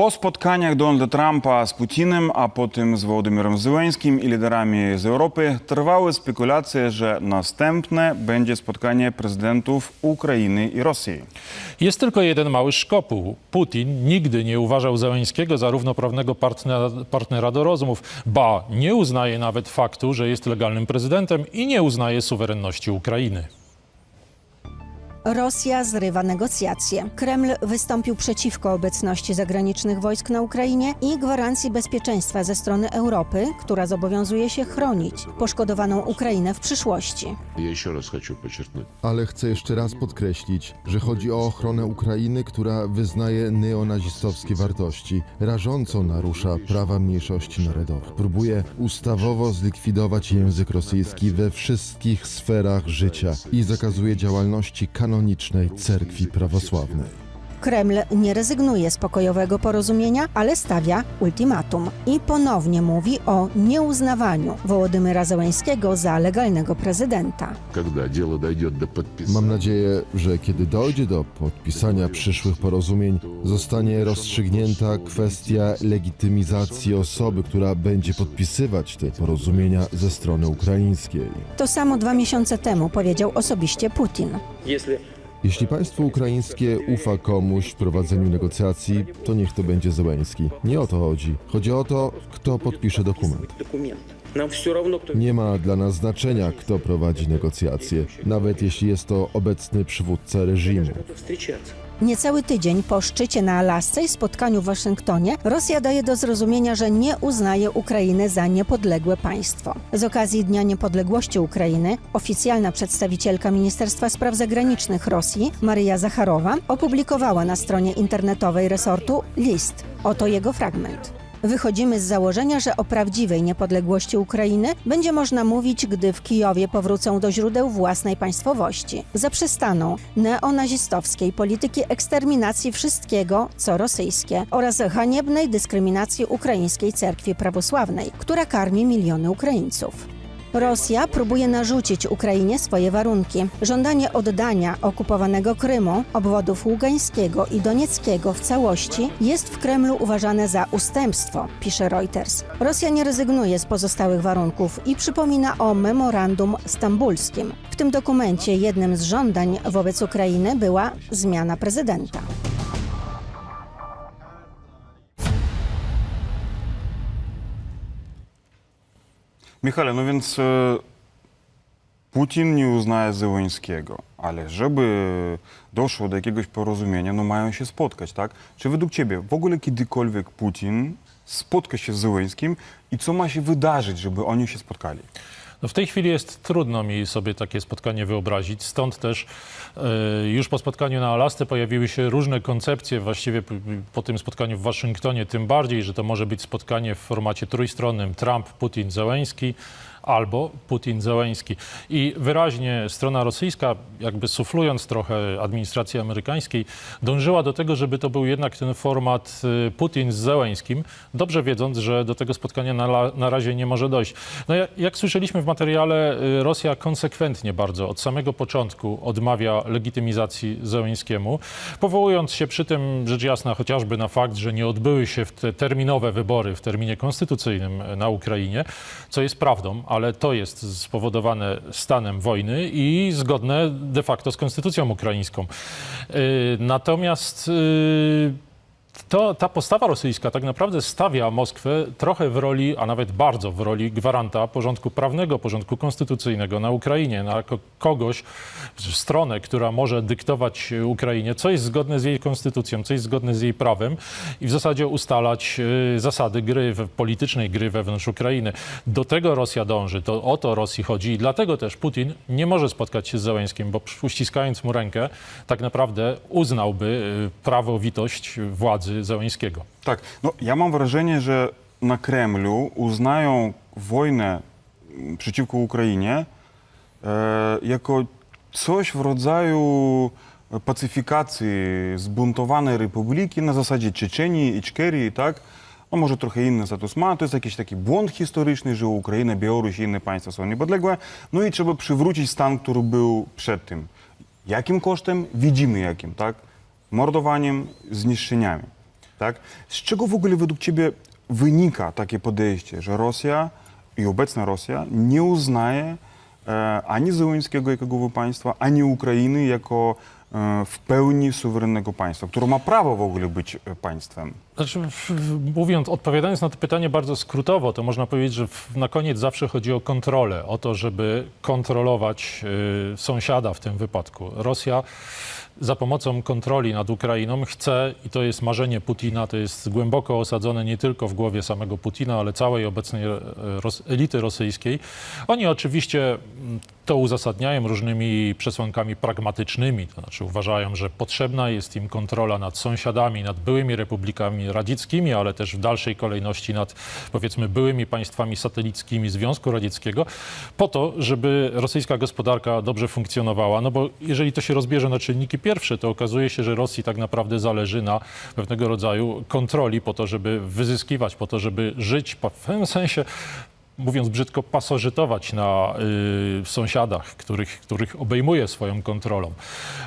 Po spotkaniach Donalda Trumpa z Putinem, a potem z Wołodymyrem Zełenskim i liderami z Europy trwały spekulacje, że następne będzie spotkanie prezydentów Ukrainy i Rosji. Jest tylko jeden mały szkopuł. Putin nigdy nie uważał Zełenskiego za równoprawnego partnera, partnera do rozmów, ba, nie uznaje nawet faktu, że jest legalnym prezydentem i nie uznaje suwerenności Ukrainy. Rosja zrywa negocjacje. Kreml wystąpił przeciwko obecności zagranicznych wojsk na Ukrainie i gwarancji bezpieczeństwa ze strony Europy, która zobowiązuje się chronić poszkodowaną Ukrainę w przyszłości. Ale chcę jeszcze raz podkreślić, że chodzi o ochronę Ukrainy, która wyznaje neonazistowskie wartości, rażąco narusza prawa mniejszości narodowych. Próbuje ustawowo zlikwidować język rosyjski we wszystkich sferach życia i zakazuje działalności kanałów kanonicznej cerkwi prawosławnej. Kreml nie rezygnuje z pokojowego porozumienia, ale stawia ultimatum i ponownie mówi o nieuznawaniu Wołodymyra Zełańskiego za legalnego prezydenta. Mam nadzieję, że kiedy dojdzie do podpisania przyszłych porozumień, zostanie rozstrzygnięta kwestia legitymizacji osoby, która będzie podpisywać te porozumienia ze strony ukraińskiej. To samo dwa miesiące temu powiedział osobiście Putin. Jeśli jeśli państwo ukraińskie ufa komuś w prowadzeniu negocjacji, to niech to będzie Zełenski. Nie o to chodzi. Chodzi o to, kto podpisze dokument. Nie ma dla nas znaczenia, kto prowadzi negocjacje, nawet jeśli jest to obecny przywódca reżimu. Niecały tydzień po szczycie na Alasce i spotkaniu w Waszyngtonie Rosja daje do zrozumienia, że nie uznaje Ukrainy za niepodległe państwo. Z okazji Dnia Niepodległości Ukrainy oficjalna przedstawicielka Ministerstwa Spraw Zagranicznych Rosji Maria Zacharowa opublikowała na stronie internetowej resortu list. Oto jego fragment. Wychodzimy z założenia, że o prawdziwej niepodległości Ukrainy będzie można mówić, gdy w Kijowie powrócą do źródeł własnej państwowości. Zaprzestaną neonazistowskiej polityki eksterminacji wszystkiego, co rosyjskie oraz haniebnej dyskryminacji ukraińskiej cerkwi prawosławnej, która karmi miliony Ukraińców. Rosja próbuje narzucić Ukrainie swoje warunki. Żądanie oddania okupowanego Krymu, obwodów Ługańskiego i Donieckiego w całości jest w Kremlu uważane za ustępstwo, pisze Reuters. Rosja nie rezygnuje z pozostałych warunków i przypomina o memorandum stambulskim. W tym dokumencie jednym z żądań wobec Ukrainy była zmiana prezydenta. Michale, no więc e, Putin nie uznaje Zełenskiego, ale żeby doszło do jakiegoś porozumienia, no mają się spotkać, tak? Czy według ciebie w ogóle kiedykolwiek Putin spotka się z Zełenskim i co ma się wydarzyć, żeby oni się spotkali? No w tej chwili jest trudno mi sobie takie spotkanie wyobrazić, stąd też e, już po spotkaniu na Alasce pojawiły się różne koncepcje, właściwie po tym spotkaniu w Waszyngtonie, tym bardziej, że to może być spotkanie w formacie trójstronnym. Trump, Putin, Zełenski albo Putin, Zełenski. I wyraźnie strona rosyjska, jakby suflując trochę administracji amerykańskiej, dążyła do tego, żeby to był jednak ten format y, Putin z Zełenskim, dobrze wiedząc, że do tego spotkania na, na razie nie może dojść. No jak, jak słyszeliśmy w materiale, y, Rosja konsekwentnie bardzo od samego początku odmawia legitymizacji Zełenskiemu, powołując się przy tym, rzecz jasna, chociażby na fakt, że nie odbyły się te terminowe wybory w terminie konstytucyjnym na Ukrainie, co jest prawdą, ale to jest spowodowane stanem wojny i zgodne de facto z konstytucją ukraińską. Yy, Natomiast yy, to, ta postawa rosyjska tak naprawdę stawia Moskwę trochę w roli, a nawet bardzo w roli gwaranta porządku prawnego, porządku konstytucyjnego na Ukrainie, na kogoś, stronę, która może dyktować Ukrainie, co jest zgodne z jej konstytucją, co jest zgodne z jej prawem i w zasadzie ustalać y, zasady gry, politycznej gry wewnątrz Ukrainy. Do tego Rosja dąży, to o to Rosji chodzi i dlatego też Putin nie może spotkać się z Zełenskim, bo uściskając mu rękę, tak naprawdę uznałby y, prawowitość władzy Zełenskiego. Tak, no ja mam wrażenie, że na Kremlu uznają wojnę przeciwko Ukrainie e, jako coś w rodzaju pacyfikacji zbuntowanej republiki na zasadzie Czeczenii, Iczkerii, tak? No może trochę inny status ma, to jest jakiś taki błąd historyczny, że Ukraina, Białoruś i inne państwa są niepodległe, no i trzeba przywrócić stan, który był przed tym. Jakim kosztem? Widzimy jakim, tak? Mordowaniem, zniszczeniami. Tak? Z czego w ogóle według ciebie wynika takie podejście, że Rosja i obecna Rosja nie uznaje e, ani Zełenskiego jako państwa, ani Ukrainy jako e, w pełni suwerennego państwa, które ma prawo w ogóle być e, państwem? Znaczy, mówiąc, odpowiadając na to pytanie bardzo skrótowo, to można powiedzieć, że na koniec zawsze chodzi o kontrolę, o to, żeby kontrolować y, sąsiada w tym wypadku. Rosja za pomocą kontroli nad Ukrainą chce, i to jest marzenie Putina, to jest głęboko osadzone nie tylko w głowie samego Putina, ale całej obecnej e, ros, elity rosyjskiej. Oni oczywiście mm, to uzasadniają różnymi przesłankami pragmatycznymi, to znaczy uważają, że potrzebna jest im kontrola nad sąsiadami, nad byłymi republikami radzieckimi, ale też w dalszej kolejności nad powiedzmy byłymi państwami satelickimi Związku Radzieckiego, po to, żeby rosyjska gospodarka dobrze funkcjonowała. No bo jeżeli to się rozbierze na czynniki pierwsze, to okazuje się, że Rosji tak naprawdę zależy na pewnego rodzaju kontroli po to, żeby wyzyskiwać, po to, żeby żyć w pewnym sensie mówiąc brzydko, pasożytować na y, sąsiadach, których, których obejmuje swoją kontrolą.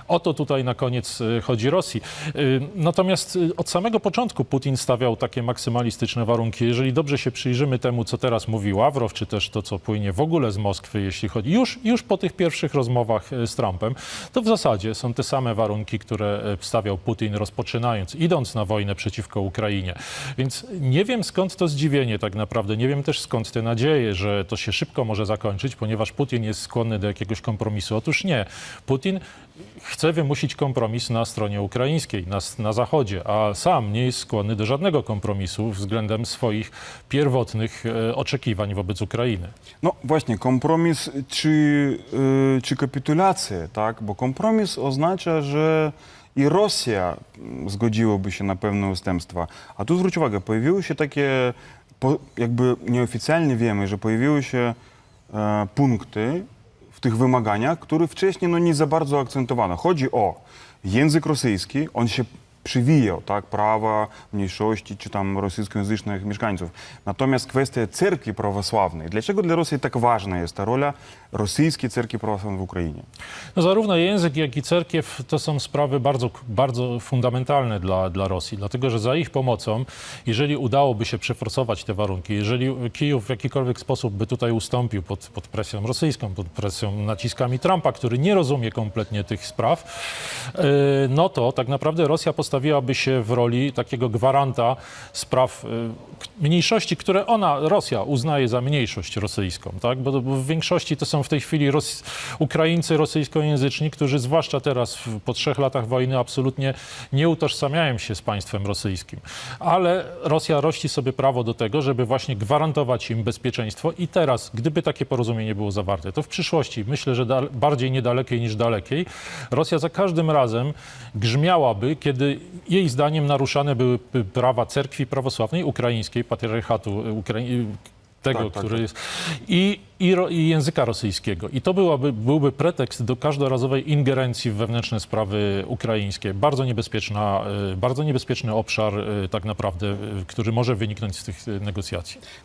O to tutaj na koniec y, chodzi Rosji. Y, natomiast y, od samego początku Putin stawiał takie maksymalistyczne warunki. Jeżeli dobrze się przyjrzymy temu, co teraz mówi Ławrow, czy też to, co płynie w ogóle z Moskwy, jeśli chodzi już, już po tych pierwszych rozmowach y, z Trumpem, to w zasadzie są te same warunki, które stawiał Putin rozpoczynając, idąc na wojnę przeciwko Ukrainie. Więc nie wiem skąd to zdziwienie tak naprawdę, nie wiem też skąd te nadzieje, że to się szybko może zakończyć, ponieważ Putin jest skłonny do jakiegoś kompromisu. Otóż nie. Putin chce wymusić kompromis na stronie ukraińskiej, na, na Zachodzie, a sam nie jest skłonny do żadnego kompromisu względem swoich pierwotnych e, oczekiwań wobec Ukrainy. No właśnie, kompromis czy, y, czy kapitulację, tak? Bo kompromis oznacza, że i Rosja mm, zgodziłaby się na pewne ustępstwa. A tu zwróć uwagę, pojawiły się takie, po, jakby nieoficjalnie wiemy, że pojawiły się e, punkty w tych wymaganiach, które wcześniej no, nie za bardzo akcentowano. Chodzi o język rosyjski, on się przywijał, tak, prawa mniejszości czy tam rosyjskojęzycznych mieszkańców. Natomiast kwestia cerkwi prawosławnej. Dlaczego dla Rosji tak ważna jest ta rola rosyjskiej cerkwi prawosławnej w Ukrainie? No zarówno język, jak i cerkiew to są sprawy bardzo, bardzo fundamentalne dla, dla Rosji, dlatego że za ich pomocą, jeżeli udałoby się przeforsować te warunki, jeżeli Kijów w jakikolwiek sposób by tutaj ustąpił pod, pod presją rosyjską, pod presją naciskami Trumpa, który nie rozumie kompletnie tych spraw, yy, no to tak naprawdę Rosja postawiłaby się w roli takiego gwaranta spraw k- mniejszości, które ona, Rosja, uznaje za mniejszość rosyjską, tak? Bo, bo w większości to są w tej chwili Ros- Ukraińcy rosyjskojęzyczni, którzy zwłaszcza teraz po trzech latach wojny absolutnie nie utożsamiają się z państwem rosyjskim. Ale Rosja rości sobie prawo do tego, żeby właśnie gwarantować im bezpieczeństwo i teraz, gdyby takie porozumienie było zawarte, to w przyszłości, myślę, że bardziej niedalekiej niż dalekiej, Rosja za każdym razem grzmiałaby, kiedy jej zdaniem naruszane były prawa cerkwi prawosławnej ukraińskiej, patriarchatu Ukrai- tego, Tak, tak, który tak. jest i, i, i języka rosyjskiego. I to byłaby, byłby pretekst do każdorazowej ingerencji w wewnętrzne sprawy ukraińskie. Bardzo niebezpieczna, y, bardzo niebezpieczny obszar tak naprawdę, który może wyniknąć z tych negocjacji.